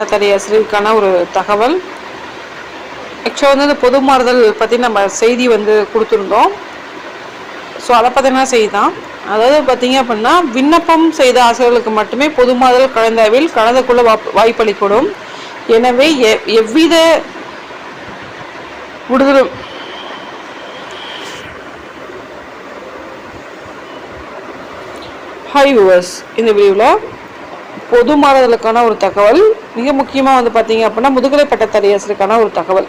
பட்டதாரி ஆசிரியருக்கான ஒரு தகவல். ஆக்சுவலாக வந்து இந்த பொது மாறுதல் பற்றி நம்ம செய்தி வந்து கொடுத்துருந்தோம். ஸோ அதை பற்றின செய்தி தான்? அதாவது பார்த்தீங்க அப்படின்னா விண்ணப்பம் செய்த ஆசிரியர்களுக்கு மட்டுமே பொது மாறுதல் கலந்தாவில் கலந்து கொள்ள வாய்ப்பளிக்கூடும் வாய்ப்பளிக்கப்படும். எனவே எவ்வித விடுதலும் ஹை வியூவர்ஸ் இந்த வீடியோவில் பொது மாறுதலுக்கான ஒரு தகவல் மிக முக்கியமாக வந்து பார்த்தீங்க அப்படின்னா முதுகலை பட்டதாரி ஆசிரியருக்கான ஒரு தகவல்.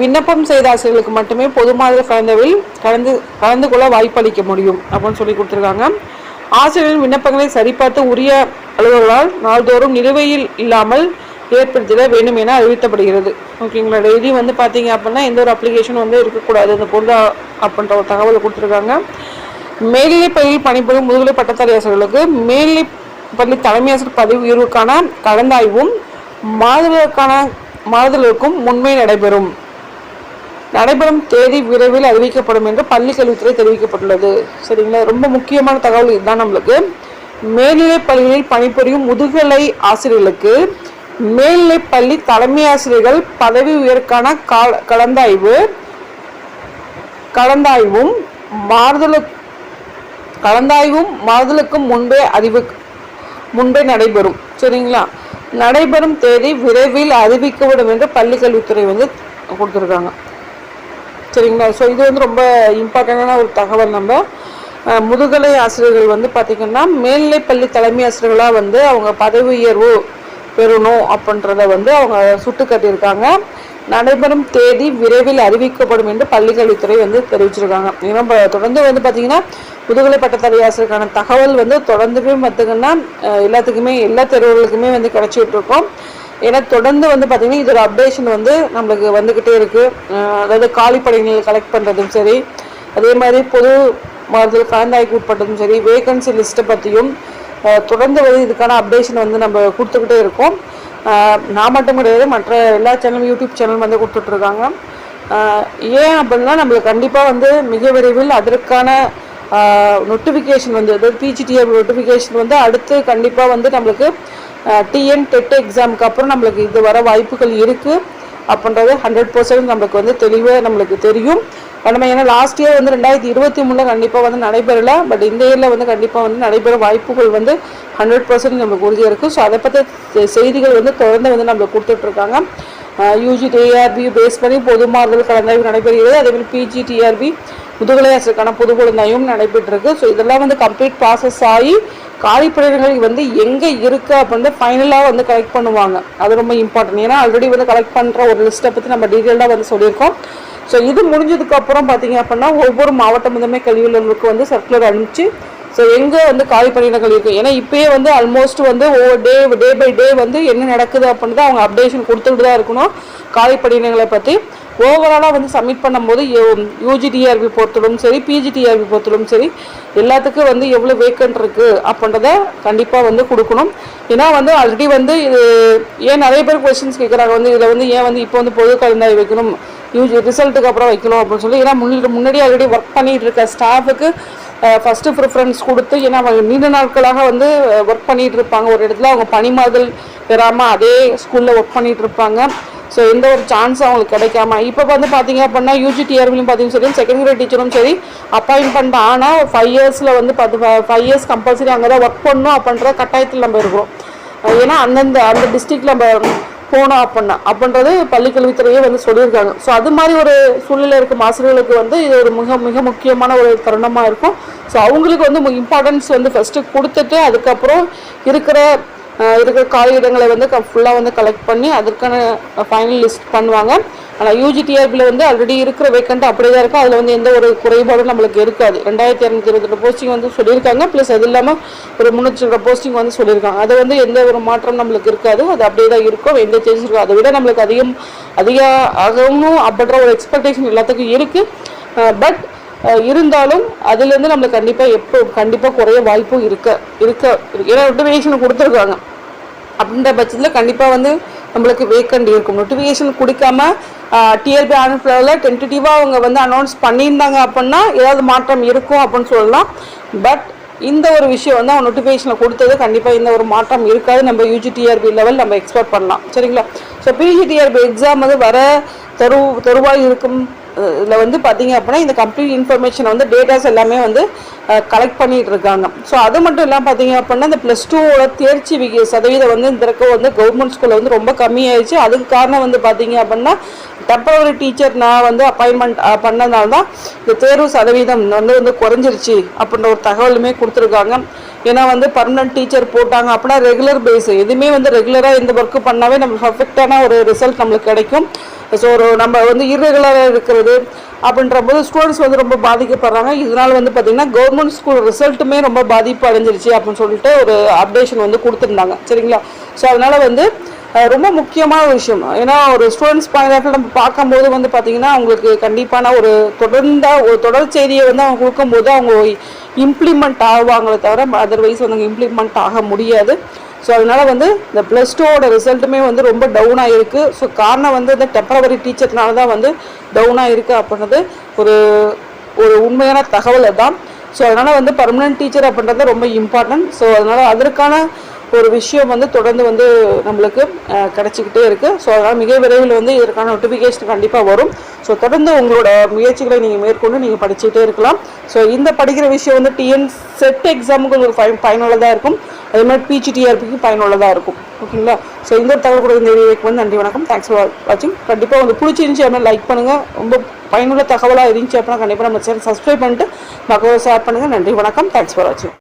விண்ணப்பம் செய்த ஆசிரியர்களுக்கு மட்டுமே பொது மாதிரி கலந்தவில் கலந்து கலந்து கொள்ள வாய்ப்பளிக்க முடியும் அப்படின்னு சொல்லி கொடுத்துருக்காங்க. ஆசிரியர்களின் விண்ணப்பங்களை சரிபார்த்து உரிய அலுவலர்களால் நாள்தோறும் நிலுவையில் இல்லாமல் ஏற்படுத்திட வேண்டும் என அறிவித்தப்படுகிறது. ஓகேங்களா டெய்லி வந்து பார்த்தீங்க அப்படின்னா எந்த ஒரு அப்ளிகேஷன் வந்து இருக்கக்கூடாது. இந்த பொருள் அப்படின்ற ஒரு தகவலை கொடுத்துருக்காங்க. மேல்நிலை பள்ளியில் பணிபுரியும் முதுகலை பட்டதாரி ஆசிரியர்களுக்கு மேல்நிலை பள்ளி தலைமை ஆசிரியர் பதவி உயர்வுக்கான கலந்தாய்வும் மாறுதலுக்கான மாறுதலுக்கும் முன்மை நடைபெறும். நடைபெறும் தேதி விரைவில் அறிவிக்கப்படும் என்று பள்ளி கல்வித்துறை தெரிவிக்கப்பட்டுள்ளது. சரிங்களா? ரொம்ப முக்கியமான தகவல் இதுதான் நம்மளுக்கு. மேல்நிலைப் பள்ளிகளில் பணிபுரியும் முதுகலை ஆசிரியர்களுக்கு மேல்நிலைப் பள்ளி தலைமை ஆசிரியர்கள் பதவி உயர்வுக்கான கால- கலந்தாய்வு கலந்தாய்வும் மாறுதலு கலந்தாய்வும் மாறுதலுக்கும் முன்பே அறிவு முன்பே நடைபெறும். சரிங்களா? நடைபெறும் தேதி விரைவில் அறிவிக்கப்படும் என்று பள்ளிக்கல்வித்துறை வந்து கொடுத்துருக்காங்க. சரிங்களா? ஸோ இது வந்து ரொம்ப இம்பார்ட்டண்டான ஒரு தகவல் நம்ம. முதுகலை ஆசிரியர்கள் வந்து பார்த்திங்கன்னா மேல்நிலை பள்ளி தலைமை ஆசிரியர்களாக வந்து அவங்க பதவி உயர்வு பெறணும் அப்படின்றத வந்து அவங்க சுட்டு கட்டியிருக்காங்க. நடைபெறும் தேதி விரைவில் அறிவிக்கப்படும் என்று பள்ளிக்கல்வித்துறை வந்து தெரிவிச்சிருக்காங்க. ஏன்னா தொடர்ந்து வந்து பார்த்திங்கன்னா முதுகலை பட்டதாரி ஆசிரியருக்கான தகவல் வந்து தொடர்ந்துமே பார்த்துங்கன்னா எல்லாத்துக்குமே எல்லா தேர்வுகளுக்குமே வந்து கிடச்சிட்டு இருக்கோம் ஏன்னா தொடர்ந்து வந்து பார்த்தீங்கன்னா இதோட அப்டேஷன் வந்து நம்மளுக்கு வந்துக்கிட்டே இருக்குது அதாவது காலி கலெக்ட் பண்ணுறதும் சரி அதே மாதிரி பொது மாறுதல் கலந்தாய்க்கு உட்பட்டதும் சரி வேகன்சி லிஸ்ட்டை பற்றியும் தொடர்ந்து வந்து இதுக்கான அப்டேஷன் வந்து நம்ம கொடுத்துக்கிட்டே இருக்கோம். நான் மட்டும் கிடையாது மற்ற எல்லா சேனலும் யூடியூப் சேனலும் வந்து கொடுத்துட்ருக்காங்க. ஏன் அப்படின்னா நம்மளுக்கு கண்டிப்பாக வந்து மிக விரைவில் அதற்கான நோட்டிஃபிகேஷன் வந்து அதாவது பிஜிடிஎஃப் நோட்டிஃபிகேஷன் வந்து அடுத்து கண்டிப்பாக வந்து நம்மளுக்கு டிஎன் டெட் எக்ஸாமுக்கு அப்புறம் நம்மளுக்கு இது வர வாய்ப்புகள் இருக்குது அப்படின்றது ஹண்ட்ரட் பர்சன்ட் நம்மளுக்கு வந்து தெளிவாக நம்மளுக்கு தெரியும். நம்ம ஏன்னா லாஸ்ட் இயர் வந்து ரெண்டாயிரத்தி இருபத்தி மூணில் கண்டிப்பாக வந்து நடைபெறல. பட் இந்த இயரில் வந்து கண்டிப்பாக வந்து நடைபெற வாய்ப்புகள் வந்து ஹண்ட்ரட் பர்சன்ட் நம்மளுக்கு உறுதியாக இருக்குது ஸோ அதை பற்றி செய்திகள் வந்து தொடர்ந்து வந்து நம்மளுக்கு கொடுத்துட்ருக்காங்க. யூஜி டிஆர்பி பேஸ் பண்ணி பொது மாறுதல் கலந்தாய்வு நடைபெறுகிறது. அதே மாதிரி பிஜி டிஆர்பி முதுகலை ஆசிரியருக்கான பொது கலந்தாய்வும் நடைபெற்றிருக்கு. ஸோ இதெல்லாம் வந்து கம்ப்ளீட் ப்ராசஸ் ஆகி காலிப்படைகள் வந்து எங்கே இருக்குது அப்படின்னு ஃபைனலாக வந்து கலெக்ட் பண்ணுவாங்க. அது ரொம்ப இம்பார்ட்டன்ட் ஏன்னா ஆல்ரெடி வந்து கலெக்ட் பண்ணுற ஒரு லிஸ்ட்டை பற்றி நம்ம டீட்டெயிலாக வந்து சொல்லியிருக்கோம். ஸோ இது முடிஞ்சதுக்கப்புறம் பார்த்தீங்க அப்படின்னா ஒவ்வொரு மாவட்ட முதன்மை கல்வியாளர்களுக்கு வந்து சர்க்குலர் அனுப்பிச்சு ஸோ எங்கே வந்து காலி பணியிடங்கள் இருக்குது ஏன்னா இப்போயே வந்து ஆல்மோஸ்ட் வந்து ஒவ்வொரு டே டே பை டே வந்து என்ன நடக்குது அப்படின்னு அவங்க அப்டேஷன் கொடுத்துட்டு தான் இருக்கணும் காலி பணியிடங்களை பற்றி ஓவராலாக வந்து சப்மிட் பண்ணும்போது யூஜிடிஆர்பி பொறுத்தலும் சரி பிஜிடிஆர்பி பொறுத்தலும் சரி எல்லாத்துக்கும் வந்து எவ்வளோ வேக்கன்ட் இருக்குது அப்படின்றத கண்டிப்பாக வந்து கொடுக்கணும். ஏன்னா வந்து ஆல்ரெடி வந்து இது ஏன் நிறைய பேர் கொஸ்டின்ஸ் கேட்குறாங்க வந்து இதில் வந்து ஏன் வந்து இப்போ வந்து பொது கலந்தாய் வைக்கணும்? யூஜி ரிசல்ட்டுக்கு அப்புறம் வைக்கணும் அப்படின்னு சொல்லி. ஏன்னா முன்னாடி முன்னாடி ஆல்ரெடி ஒர்க் பண்ணிகிட்டு இருக்க ஸ்டாஃபுக்கு ஃபஸ்ட்டு ப்ரிஃபரன்ஸ் கொடுத்து ஏன்னா அவங்க நீண்ட நாட்களாக வந்து ஒர்க் பண்ணிகிட்டு இருப்பாங்க. ஒரு இடத்துல அவங்க பணிமாதல் பெறாமல் அதே ஸ்கூலில் ஒர்க் பண்ணிகிட்டு இருப்பாங்க. ஸோ எந்த ஒரு சான்ஸும் அவங்களுக்கு கிடைக்காம. இப்போ வந்து பார்த்தீங்க அப்படின்னா யூஜி டிஆர்பிலையும் பார்த்தீங்கன்னு சரி செகண்ட் கிரேட் டீச்சரும் சரி அப்பாயின்மெண்ட் ஆனால் ஒரு ஃபைவ் இயர்ஸில் வந்து பார்த்து ஃபைவ் இயர்ஸ் கம்பல்சரி அங்கே தான் ஒர்க் பண்ணணும் அப்படின்ற கட்டாயத்தில் நம்ம இருக்கிறோம். ஏன்னா அந்தந்த அந்த டிஸ்ட்ரிக்ட் நம்ம போனோம் அப்படின்னா அப்படின்றது பள்ளிக்கல்வித்துறையே வந்து சொல்லியிருக்காங்க. ஸோ அது மாதிரி ஒரு சூழ்நிலை இருக்கும். ஆசிரியர்களுக்கு வந்து இது ஒரு மிக மிக முக்கியமான ஒரு தருணமாக இருக்கும். ஸோ அவங்களுக்கு வந்து இம்பார்ட்டன்ஸ் வந்து ஃபஸ்ட்டு கொடுத்துட்டு அதுக்கப்புறம் இருக்கிற இருக்கிற காலி இடங்களை வந்து ஃபுல்லாக வந்து கலெக்ட் பண்ணி அதற்கான ஃபைனல் லிஸ்ட் பண்ணுவாங்க. ஆனால் யூஜிடிஆர்பியில் வந்து ஆல்ரெடி இருக்கிற வேக்கண்ட் அப்படியே தான் இருக்கும். அதில் வந்து எந்த ஒரு குறைபாடும் நம்மளுக்கு இருக்காது. ரெண்டாயிரத்தி இரநூத்தி இருபத்தெட்டு போஸ்டிங் வந்து சொல்லியிருக்காங்க. ப்ளஸ் அது இல்லாமல் ஒரு முந்நூற்றி போஸ்டிங் வந்து சொல்லியிருக்காங்க. அது வந்து எந்த ஒரு மாற்றம் நம்மளுக்கு இருக்காது. அது அப்படியே தான் இருக்கும். எந்த சேஞ்சஸ் இருக்கும் அதை விட நம்மளுக்கு அதிகம் அதிக ஆகணும் அப்படின்ற ஒரு எக்ஸ்பெக்டேஷன் எல்லாத்துக்கும் இருக்குது பட் இருந்தாலும் அதுலேருந்து நம்மளுக்கு கண்டிப்பாக எப்போ கண்டிப்பாக குறைய வாய்ப்பும் இருக்க இருக்க ஏன்னா நோட்டிஃபிகேஷன் கொடுத்துருக்காங்க. அப்படின்ற பட்சத்தில் கண்டிப்பாக வந்து நம்மளுக்கு வேக்கண்ட் இருக்கும். நோட்டிஃபிகேஷன் கொடுக்காம டிஆர்பி ஆன்ஃபிளவில் டென்டேட்டிவாக அவங்க வந்து அனௌன்ஸ் பண்ணியிருந்தாங்க அப்படின்னா ஏதாவது மாற்றம் இருக்கும் அப்படின்னு சொல்லலாம். பட் இந்த ஒரு விஷயம் வந்து அவங்க நோட்டிஃபிகேஷனில் கொடுத்தது கண்டிப்பாக இந்த ஒரு மாற்றம் இருக்காது. நம்ம யூஜிடிஆர்பி லெவல் நம்ம எக்ஸ்பெக்ட் பண்ணலாம். சரிங்களா? ஸோ பிஜிடிஆர்பி எக்ஸாம் வந்து வர தரு தருவாய் இருக்கும். இதில் வந்து பார்த்தீங்க அப்படின்னா இந்த கம்ப்ளீட் இன்ஃபர்மேஷன் வந்து டேட்டாஸ் எல்லாமே வந்து கலெக்ட் பண்ணிகிட்டு இருக்காங்க. ஸோ அது மட்டும் இல்லாமல் பார்த்தீங்க அப்படின்னா இந்த ப்ளஸ் டூவோட தேர்ச்சி விகித சதவீதம் வந்து இந்த இருக்க வந்து கவர்மெண்ட் ஸ்கூலில் வந்து ரொம்ப கம்மியாயிடுச்சு. அதுக்கு காரணம் வந்து பார்த்தீங்க அப்படின்னா டெம்பரவரி டீச்சர் நான் வந்து அப்பாயின்மெண்ட் பண்ணதுனால தான் இந்த தேர்வு சதவீதம் வந்து வந்து குறைஞ்சிருச்சு அப்படின்ற ஒரு தகவலுமே கொடுத்துருக்காங்க. ஏன்னா வந்து பர்மனன்ட் டீச்சர் போட்டாங்க அப்படின்னா ரெகுலர் பேஸ் எதுவுமே வந்து ரெகுலராக இந்த ஒர்க்கு பண்ணாவே நம்ம பர்ஃபெக்டான ஒரு ரிசல்ட் நம்மளுக்கு கிடைக்கும். ஸோ ஒரு நம்ம வந்து இர்ரெகுலராக இருக்கிறது அப்படின்ற போது ஸ்டூடெண்ட்ஸ் வந்து ரொம்ப பாதிக்கப்படுறாங்க. இதனால வந்து பார்த்திங்கன்னா கவர்மெண்ட் ஸ்கூல் ரிசல்ட்டுமே ரொம்ப பாதிப்பு அடைஞ்சிருச்சு அப்படின்னு சொல்லிட்டு ஒரு அப்டேஷன் வந்து கொடுத்துருந்தாங்க. சரிங்களா? ஸோ அதனால் வந்து ரொம்ப முக்கியமான ஒரு விஷயம். ஏன்னா ஒரு ஸ்டூடெண்ட்ஸ் பாயிண்ட் ஆஃப் நம்ம பார்க்கும்போது வந்து பார்த்திங்கன்னா அவங்களுக்கு கண்டிப்பான ஒரு தொடர்ந்த ஒரு தொடர் செய்தியை வந்து அவங்க கொடுக்கும்போது அவங்க இம்ப்ளிமெண்ட் ஆகுவாங்களே தவிர அதர்வைஸ் வந்து இம்ப்ளிமெண்ட் ஆக முடியாது. ஸோ அதனால் வந்து இந்த ப்ளஸ் டூவோட ரிசல்ட்டுமே வந்து ரொம்ப டவுன் ஆகிருக்கு ஸோ காரணம் வந்து இந்த டெம்பரவரி டீச்சர்னால தான் வந்து டவுன் ஆகிருக்கு அப்படின்றது ஒரு ஒரு உண்மையான தகவல் தான் ஸோ அதனால் வந்து பர்மனன்ட் டீச்சர் அப்படின்றது ரொம்ப இம்பார்ட்டன்ட் ஸோ அதனால் அதற்கான ஒரு விஷயம் வந்து தொடர்ந்து வந்து நம்மளுக்கு கிடைச்சிக்கிட்டே இருக்குது ஸோ அதனால் மிக விரைவில் வந்து இதற்கான நோட்டிஃபிகேஷன் கண்டிப்பாக வரும். ஸோ தொடர்ந்து உங்களோட முயற்சிகளை நீங்கள் மேற்கொண்டு நீங்கள் படிச்சுக்கிட்டே இருக்கலாம். ஸோ இந்த படிக்கிற விஷயம் வந்து டிஎன் செட் எக்ஸாமுக்கு ஒரு பயன் பயனுள்ளதாக இருக்கும். அதே மாதிரி பிஜிடிஆர்பிக்கு பயனுள்ளதாக இருக்கும். ஓகேங்களா ஸோ இந்த தகவல் கூட இந்த வீடியோக்கு வந்து நன்றி வணக்கம். தேங்க்ஸ் ஃபார் வாட்சிங் கண்டிப்பாக வந்து பிடிச்சிருந்துச்சி அப்படின்னா லைக் பண்ணுங்கள் ரொம்ப பயனுள்ள தகவலாக இருந்துச்சு அப்படின்னா கண்டிப்பாக நம்ம சேனல் சப்ஸ்கிரைப் பண்ணிட்டு மக்கள் ஷேர் பண்ணுங்கள் நன்றி வணக்கம். தேங்க்ஸ் ஃபார் வாட்சிங்